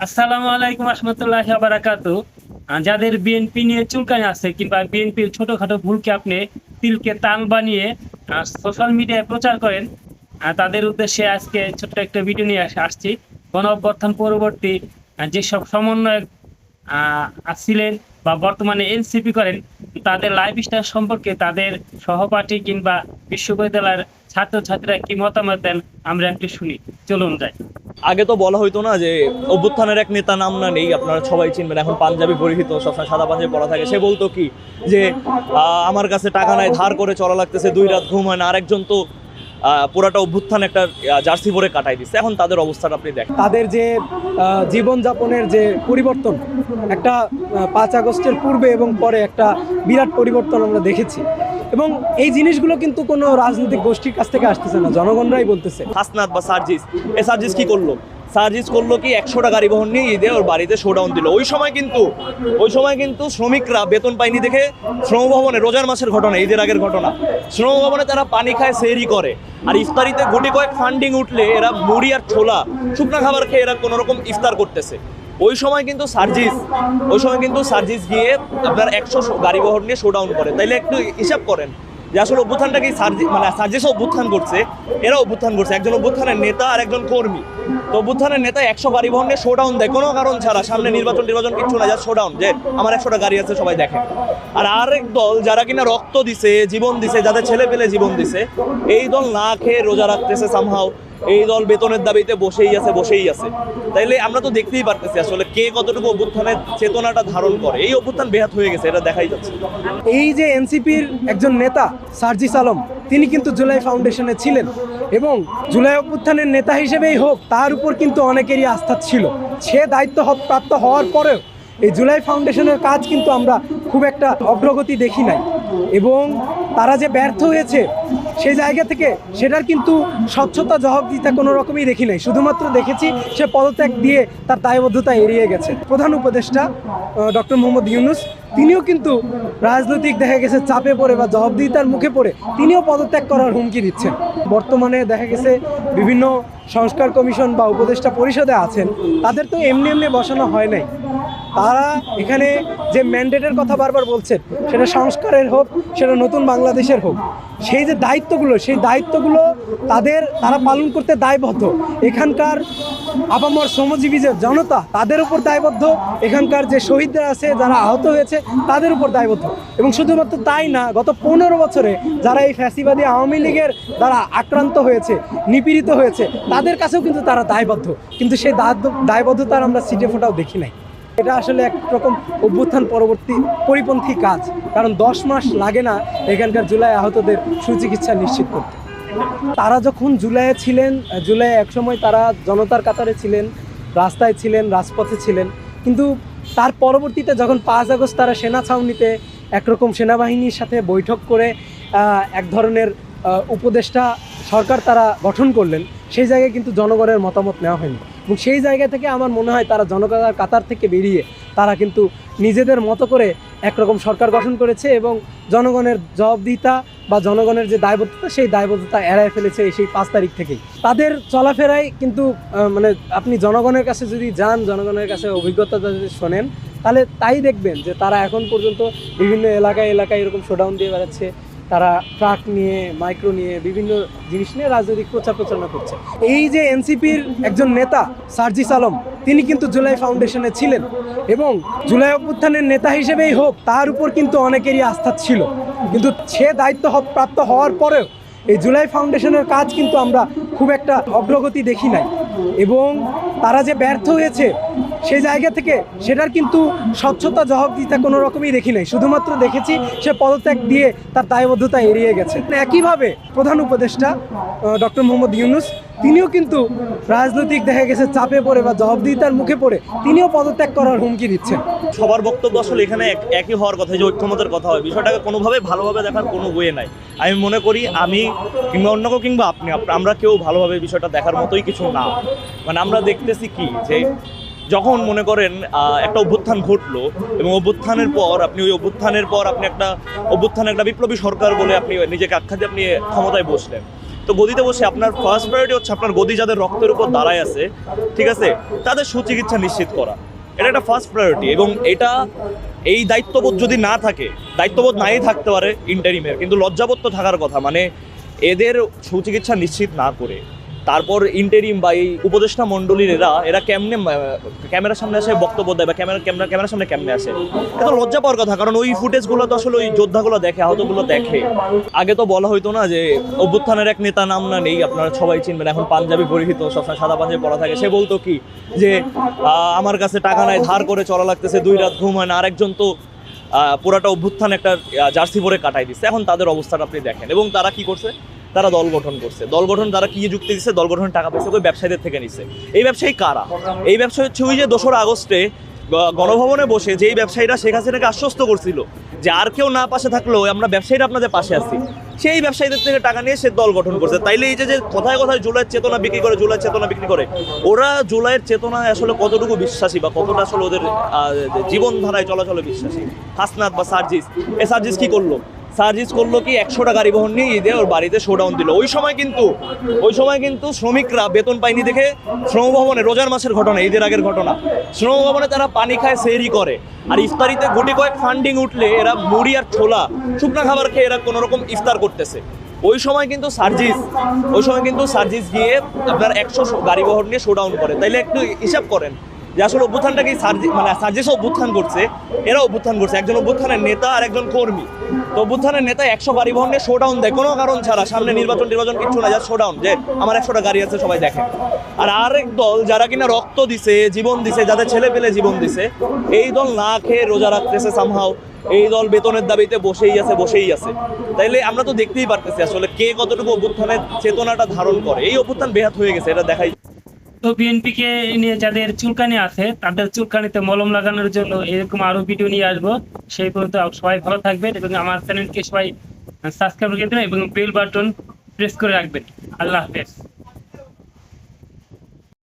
আসসালামু আলাইকুম রহমতুল্লাহ বারাকাত যাদের বিএনপি নিয়ে চুলকানি আছে কিংবা বিএনপির ছোটখাটো ভুলকে আপনি তিলকে তাল বানিয়ে সোশ্যাল মিডিয়ায় প্রচার করেন তাদের উদ্দেশ্যে আজকে ছোট্ট একটা ভিডিও নিয়ে আস- আসছি। গণ অভ্যর্থন পরবর্তী যেসব সমন্বয়ক আহ, ছিলেন বা বর্তমানে এনসিপি করেন তাদের লাইফ স্টাইল সম্পর্কে তাদের সহপাঠী কিংবা বিশ্ববিদ্যালয়ের ছাত্রছাত্রীরা কি মতামত দেন আমরা একটু শুনি। চলুন যাই। আগে তো বলা হইতো না যে অভ্যুত্থানের এক নেতা নাম না নেই, আপনারা সবাই চিনবেন, এখন পাঞ্জাবি পরিহিত, সবসময় সাদা পাঞ্জাবি পড়া থাকে। সে বলতো কি যে আমার কাছে টাকা নাই, ধার করে চলা লাগতেছে, দুই রাত ঘুম হয় না, আরেকজন তো পুরাটা অভ্যুত্থান একটা জার্সি পরে কাটাই দিচ্ছে। এখন তাদের অবস্থাটা আপনি দেখেন। তাদের যে জীবনযাপনের যে পরিবর্তন, একটা পাঁচ আগস্টের পূর্বে এবং পরে একটা বিরাট পরিবর্তন আমরা দেখেছি। এবং এই জিনিসগুলো কিন্তু কোনো রাজনৈতিক গোষ্ঠীর কাছ থেকে আসতেছে না, জনগণরাই বলতেছে। হাসনাত বা সার্জিস, এ সার্জিস কি করল? সার্জিস করল কি একশোটা গাড়ি বহন নিয়ে ঈদে ওর বাড়িতে শোডাউন দিল। ওই সময় কিন্তু, ওই সময় কিন্তু শ্রমিকরা বেতন পায়নি দেখে শ্রমভবনে, রোজার মাসের ঘটনা, ঈদের আগের ঘটনা। শ্রমভবনে তারা পানি খায় সেরি করে। আর ইফতারিতে গুটি কয়েক ফান্ডিং উঠলে এরা মুড়ি আর ছোলা, শুকনা খাবার খেয়ে এরা কোনোরকম ইফতার করতেছে। ওই সময় কিন্তু সার্জিস, ওই সময় কিন্তু সার্জিস গিয়ে আপনার একশো গাড়ি বহর নিয়ে শোডাউন করে। তাইলে একটু হিসাব করেন যে আসলে অভ্যুত্থানটা কি সার্জি মানে সার্জিস অভ্যুত্থান করছে এরা অভ্যুত্থান করছে। একজন অভ্যুত্থানের নেতা আর একজন কর্মী। তো নেতা একশো গাড়ি বহন শোডাউন দেয়। কোনো কারণ ছাড়া সামনে নির্বাচন নির্বাচন কিচ্ছু না যা শোডাউন যে আমার একশোটা গাড়ি আছে, সবাই দেখে। আর আরেক দল যারা কিনা রক্ত দিছে, জীবন দিছে, যাদের ছেলে পেলে জীবন দিছে, এই দল না খেয়ে রোজা রাখতেছে সামহাও এই দল বেতনের দাবিতে বসেই আছে বসেই আছে। তাইলে আমরা তো দেখতেই পারতেছি আসলে কে কতটুকু অভ্যুত্থানের চেতনাটা ধারণ করে। এই অভ্যুত্থান বেহাত হয়ে গেছে, এটা দেখাই যাচ্ছে। এই যে এনসিপির একজন নেতা, সার্জিস আলম, তিনি কিন্তু জুলাই ফাউন্ডেশনে ছিলেন। এবং জুলাই অভ্যুত্থানের নেতা হিসেবেই হোক, তার উপর কিন্তু অনেকেরই আস্থা ছিল। সে দায়িত্ব প্রাপ্ত হওয়ার পরেও এই জুলাই ফাউন্ডেশনের কাজ কিন্তু আমরা খুব একটা অগ্রগতি দেখি নাই। এবং তারা যে ব্যর্থ হয়েছে সেই জায়গা থেকে সেটার কিন্তু স্বচ্ছতা জবাবদিহিতা কোনো রকমই দেখি নাই। শুধুমাত্র দেখেছি সে পদত্যাগ দিয়ে তার দায়বদ্ধতা এড়িয়ে গেছে। প্রধান উপদেষ্টা ডক্টর মোহাম্মদ ইউনুস, তিনিও কিন্তু রাজনৈতিক দেখা গেছে চাপে পড়ে বা জবাবদিহিতার মুখে পড়ে, তিনিও পদত্যাগ করার হুমকি দিচ্ছেন। বর্তমানে দেখা গেছে বিভিন্ন সংস্কার কমিশন বা উপদেষ্টা পরিষদে আছেন, তাদের তো এমনি এমনি বসানো হয় নাই। তারা এখানে যে ম্যান্ডেটের কথা বারবার বলছেন, সেটা সংস্কারের হোক, সেটা নতুন বাংলাদেশের হোক, সেই যে দায়িত্বগুলো, সেই দায়িত্বগুলো তাদের, তারা পালন করতে দায়বদ্ধ। এখানকার আপামর শ্রমজীবী যে জনতা, তাদের উপর দায়বদ্ধ। এখানকার যে শহীদরা আছে, যারা আহত হয়েছে, তাদের উপর দায়বদ্ধ। এবং শুধুমাত্র তাই না, গত পনেরো বছরে যারা এই ফ্যাসিবাদী আওয়ামী লীগের দ্বারা আক্রান্ত হয়েছে, নিপীড়িত হয়েছে, তাদের কাছেও কিন্তু তারা দায়বদ্ধ। কিন্তু সেই দায়বদ্ধ- দায়বদ্ধতার আমরা সিটে ফোটাও দেখি নাই। এটা আসলে এক রকম অভ্যুত্থান পরবর্তী পরিপন্থী কাজ। কারণ দশ মাস লাগে না এখানকার জুলাই আহতদের সুচিকিৎসা নিশ্চিত করতে। তারা যখন জুলাইয়ে ছিলেন জুলাই একসময় তারা জনতার কাতারে ছিলেন, রাস্তায় ছিলেন, রাজপথে ছিলেন। কিন্তু তার পরবর্তীতে যখন পাঁচ আগস্ট তারা সেনা ছাউনিতে একরকম সেনাবাহিনীর সাথে বৈঠক করে এক ধরনের উপদেষ্টা সরকার তারা গঠন করলেন, সেই জায়গায় কিন্তু জনগণের মতামত নেওয়া হয়নি। এবং সেই জায়গা থেকে আমার মনে হয় তারা জনগণের কাতার থেকে বেরিয়ে তারা কিন্তু নিজেদের মতো করে একরকম সরকার গঠন করেছে এবং জনগণের জবাবদিহিতা বা জনগণের যে দায়বদ্ধতা, সেই দায়বদ্ধতা এড়ায় ফেলেছে সেই পাঁচ তারিখ থেকেই। তাদের চলাফেরায় কিন্তু মানে আপনি জনগণের কাছে যদি যান, জনগণের কাছে অভিজ্ঞতা যদি শোনেন, তাহলে তাই দেখবেন যে তারা এখন পর্যন্ত বিভিন্ন এলাকায় এলাকায় এরকম শোডাউন দিয়ে বেড়াচ্ছে। তারা ট্রাক নিয়ে, মাইক্রো নিয়ে বিভিন্ন জিনিস নিয়ে রাজনৈতিক প্রচার প্রচারণা করছে। এই যে এনসিপির একজন নেতা, সার্জিস আলম, তিনি কিন্তু জুলাই ফাউন্ডেশনে ছিলেন এবং জুলাই অভ্যুত্থানের নেতা হিসেবেই হোক, তার উপর কিন্তু অনেকেরই আস্থা ছিল। কিন্তু সে দায়িত্ব প্রাপ্ত হওয়ার পরেও এই জুলাই ফাউন্ডেশনের কাজ কিন্তু আমরা খুব একটা অগ্রগতি দেখি নাই। এবং তারা যে ব্যর্থ হয়েছে সেই জায়গা থেকে সেটার কিন্তু স্বচ্ছতা জবাবদিহিতা কোনো রকমই দেখি নাই। শুধুমাত্র দেখেছি সে পদত্যাগ দিয়ে তার দায়বদ্ধতা এড়িয়ে গেছে। একইভাবে প্রধান উপদেষ্টা ডক্টর মোহাম্মদ ইউনুস, তিনিও কিন্তু রাজনৈতিক দেখা গেছে চাপে পড়ে বা জবাবদিহিতার মুখে পড়ে, তিনিও পদত্যাগ করার হুমকি দিচ্ছেন। সবার বক্তব্য আসলে এখানে এক- একই হওয়ার কথা, যে ঐক্যমতের কথা হয়। বিষয়টাকে কোনোভাবে ভালোভাবে দেখার কোনো ওয়ে নাই। আমি মনে করি আমি কিংবা অন্য কেউ কিংবা আপনি আপ- আমরা কেউ ভালোভাবে বিষয়টা দেখার মতোই কিছু না। মানে আমরা দেখতেছি কি, যে যখন মনে করেন একটা অভ্যুত্থান ঘটলো এবং অভ্যুত্থানের পর আপনি ওই অভ্যুত্থানের পর আপনি একটা, অভ্যুত্থান একটা বিপ্লবী সরকার বলে আপনি নিজেকে আখ্যা দিয়ে আপনি ক্ষমতায় বসলেন। তো গদিতে বসে আপনার ফার্স্ট প্রায়োরিটি হচ্ছে আপনার গদি যাদের রক্তের উপর দাঁড়ায় আছে, ঠিক আছে? তাদের সুচিকিৎসা নিশ্চিত করা। এটা একটা ফার্স্ট প্রায়োরিটি এবং এটা এই দায়িত্ববোধ যদি না থাকে, দায়িত্ববোধ নাই থাকতে পারে ইন্টারিমের কিন্তু লজ্জাবোধ তো থাকার কথা। মানে এদের সুচিকিৎসা নিশ্চিত না করে। তারপর ইন্টেরিম বা এই উপদেষ্টা মণ্ডলীর এরা এরা কেমনে ক্যামেরার সামনে আসে বক্তব্য দেয় বা ক্যামেরা ক্যামেরা, ক্যামেরার সামনে কেমনে আসে? এটা লজ্জা পাওয়ার কথা, কারণ ওই ফুটেজগুলো তো আসলে ওই যোদ্ধাগুলো দেখে, আহতগুলো দেখে। আগে তো বলা হইতো না যে অভ্যুত্থানের এক নেতা নাম না নেই, আপনারা সবাই চিনবেন, এখন পাঞ্জাবি পরিহিত, সবসময় সাদা পাঞ্জাবি পড়া থাকে। সে বলতো কি যে আমার কাছে টাকা নাই, ধার করে চলা লাগতেছে, দুই রাত ঘুম হয় না, আরেকজন তো পুরাটা অভ্যুত্থান একটা জার্সি পরে কাটাই দিচ্ছে। এখন তাদের অবস্থাটা আপনি দেখেন। এবং তারা কি করছে? তারা দল গঠন করছে। দল গঠন তারা কি যুক্তি দিচ্ছে দল গঠন টাকা পয়সা করে ব্যবসায়ীদের থেকে নিচ্ছে এই ব্যবসায়ী কারা? এই ব্যবসায়ী হচ্ছে ওই যে দোসরা আগস্টে গণভবনে বসে যেই ব্যবসায়ীরা শেখ হাসিনাকে আশ্বস্ত করছিল যে আর কেউ না পাশে থাকলেও আমরা ব্যবসায়ীরা আপনাদের পাশে আছি, সেই ব্যবসায়ীদের থেকে টাকা নিয়ে সে দল গঠন করছে। তাইলে এই যে কোথায় কোথায় জুলাইয়ের চেতনা বিক্রি করে, জুলাইয়ের চেতনা বিক্রি করে, ওরা জুলাইয়ের চেতনায় আসলে কতটুকু বিশ্বাসী বা কতটা আসলে ওদের জীবনধারায় চলাচলে বিশ্বাসী? হাসনাত বা সার্জিস, এ সার্জিস কি করল? সার্জিস করল কি একশোটা গাড়ি বহন নিয়ে ঈদে ওর বাড়িতে শোডাউন দিল। ওই সময় কিন্তু, ওই সময় কিন্তু শ্রমিকরা বেতন পায়নি দেখে শ্রমভবনে রোজার মাসের ঘটনা, ঈদের আগের ঘটনা। শ্রমভবনে তারা পানি খায় সেরি করে। আর ইফতারিতে গুটি কয়েক ফান্ডিং উঠলে এরা মুড়ি আর ছোলা, শুকনা খাবার খেয়ে এরা কোনোরকম ইফতার করতেছে। ওই সময় কিন্তু সার্জিস, ওই সময় কিন্তু সার্জিস গিয়ে আপনার একশো গাড়ি বহর নিয়ে শোডাউন করে। তাইলে একটু হিসাব করেন যে আসলে অভ্যুত্থানটা কি সার্জি মানে সার্জিসও অভ্যুত্থান করছে এরা অভ্যুত্থান করছে। একজন অভ্যুত্থানের নেতা আর একজন কর্মী। তো অভ্যুত্থানের নেতা একশো গাড়ি বহন শোডাউন দেয়। কোনো কারণ ছাড়া সামনে নির্বাচন নির্বাচন কিচ্ছু না যা শোডাউন যে আমার একশোটা গাড়ি আছে, সবাই দেখে। আর আরেক দল যারা কিনা রক্ত দিছে, জীবন দিছে, যাদের ছেলে পেলে জীবন দিছে, এই দল না খেয়ে রোজা রাখতেছে সামহাও এই দল বেতনের দাবিতে বসেই আছে বসেই আছে। তাইলে আমরা তো দেখতেই পারতেছি আসলে কে কতটুকু অভ্যুত্থানের চেতনাটা ধারণ করে। এই অভ্যুত্থান বেহাত হয়ে গেছে, এটা দেখাই তো বিএনপিকে নিয়ে যাদের চুলকানি আছে, তাদের চুলকানিতে মলম লাগানোর জন্য এরকম আরও ভিডিও নিয়ে আসব। সেই পর্যন্ত সবাই ভালো থাকবেন এবং আমার চ্যানেলকে সবাই সাবস্ক্রাইব করে দেবেন এবং বেল বাটন প্রেস করে রাখবেন। আল্লাহ হাফেজ।